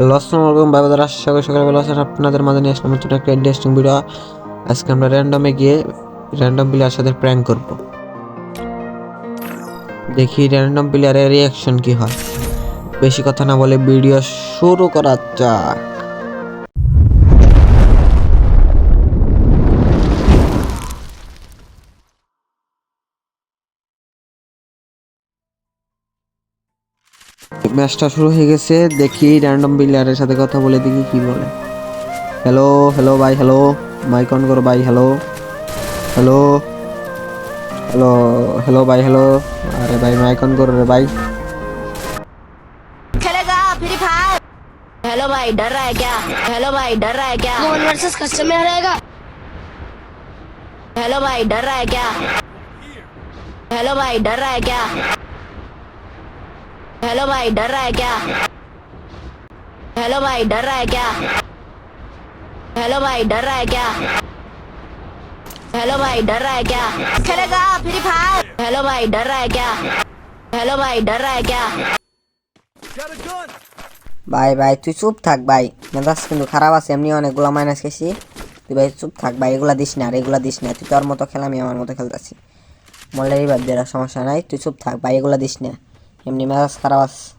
আসসালামু আলাইকুম ভাই দাদা সকাল সকালবেলা আসার আপনাদের মাঝে নিয়ে আসলাম নতুন একটা ইন্টারেস্টিং ভিডিও আজকে আমরা র্যান্ডমে গিয়ে র্যান্ডম প্লেয়ার সাথে প্র্যাঙ্ক করব দেখি র্যান্ডম প্লেয়ারের রিয়াকশন কি হয় বেশি কথা না বলে ভিডিও শুরু করা যায় ম্যাচটা শুরু হয়ে গেছে দেখি র্যান্ডম বিলিয়ারের সাথে কথা বলে দেখি কি বলে হ্যালো হ্যালো ভাই হ্যালো মাইক অন করো ভাই হ্যালো হ্যালো হ্যালো হ্যালো ভাই হ্যালো আরে ভাই মাইক অন করো রে ভাই हेलो भाई डर हेलो भाई डर रहा है क्या हेलो भाई डर रहा है क्या हेलो भाई डर रहा है क्या हेलो भाई डर रहा है क्या खेलेगा फ्री फायर हेलो भाई डर रहा है क्या हेलो भाई डर रहा है क्या ভাই ভাই তুই চুপ থাক ভাই মেজাজ কিন্তু খারাপ আছে এমনি অনেকগুলো মাইনাস খেয়েছি তুই ভাই চুপ থাক ভাই এগুলা দিস না আর এগুলা দিস না তুই তোর মতো খেলা আমার মতো খেলতেছি মোল্লারি বাদ দেওয়ার সমস্যা নাই তুই চুপ থাক ভাই এগুলা দিস না Bienvenidas, Carabas.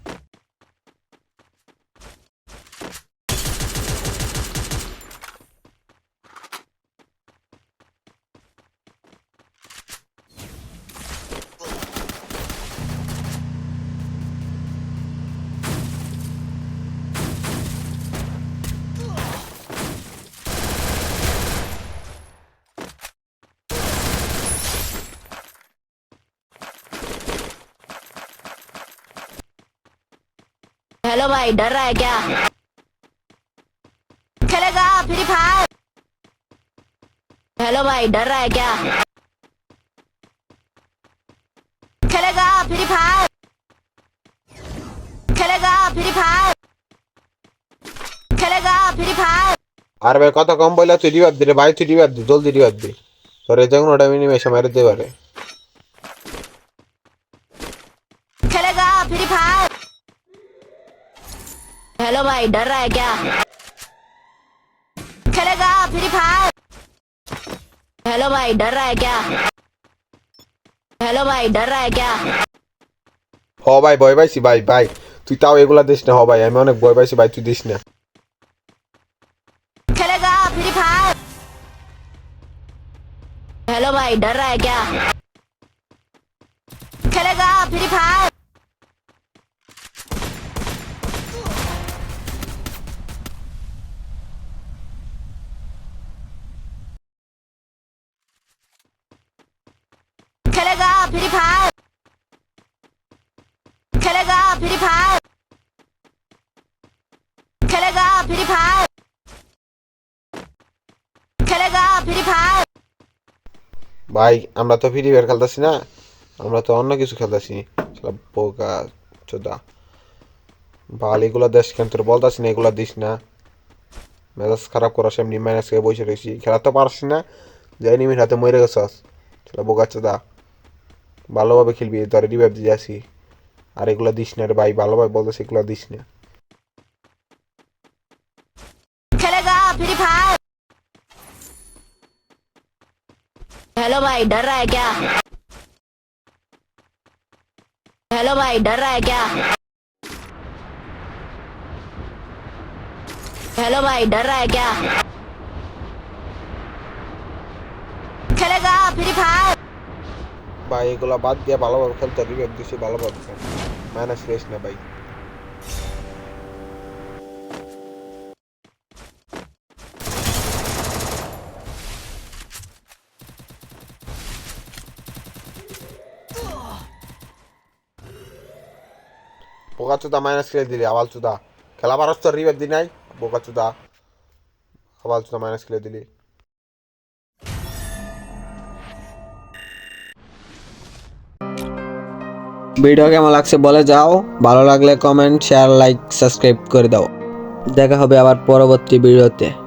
हेलो भाई डर रहा है क्या खेलेगा फ्री फायर हेलो भाई डर रहा है क्या खेलेगा फ्री फायर खेलेगा फ्री फायर खेलेगा फ्री फायर अरे भाई कथा कम बोला तू जीवा दे भाई तू जीवा दे जल्दी जीवा दे तो रे जंग नोटा मिनी मेशा मारे दे बारे खेलेगा फ्री फायर हेलो भाई डर रहा है क्या खेलेगा फ्री फायर हेलो भाई डर रहा है क्या हेलो भाई डर रहा है क्या हो भाई बॉय भाई सी भाई भाई तू তুই एगुला देश ना हो भाई हमें अनेक बॉय भाई सी भाई तू देश ना खेलेगा फ्री फायर हेलो भाई डर रहा है क्या खेलेगा free fire PewDiePie. 캐레가 PewDiePie. 캐레가 PewDiePie. 캐레가 PewDiePie. ভাই আমরা তো ফ্রি ফায়ার খেলতেছি না আমরা তো অন্য কিছু খেলতেছি বোকা চোদা বাল এগুলো দেশ কেন তোর বলতাছি না এগুলো দিস না মেজাজ খারাপ করার এমনি মাইনাস খেয়ে বসে রয়েছি খেলা তো পারছি না যাই নিমির হাতে মরে গেছস বোকা চোদা ভালোভাবে খেলবি এই ধরে রিভাইভ দি দিছি আর এগুলা দিসনার ভাই ভালোবাই বলছ এগুলা দিসনা খেলega free fire হ্যালো ভাই डर रहा है क्या हेलो भाई डर रहा है क्या हेलो भाई डर रहा है क्या খেলega free bye gola bad gaya bhalo bhalo khelchho rib ekdishe bhalo bhalo minus fresh na bhai boka chuda minus khle dile aval chuda ke la baro chho rib ekdi nai boka video কেমন লাগছে বলে যাও ভালো লাগলে comment share like subscribe করে দাও দেখা হবে আবার পরবর্তী ভিডিওতে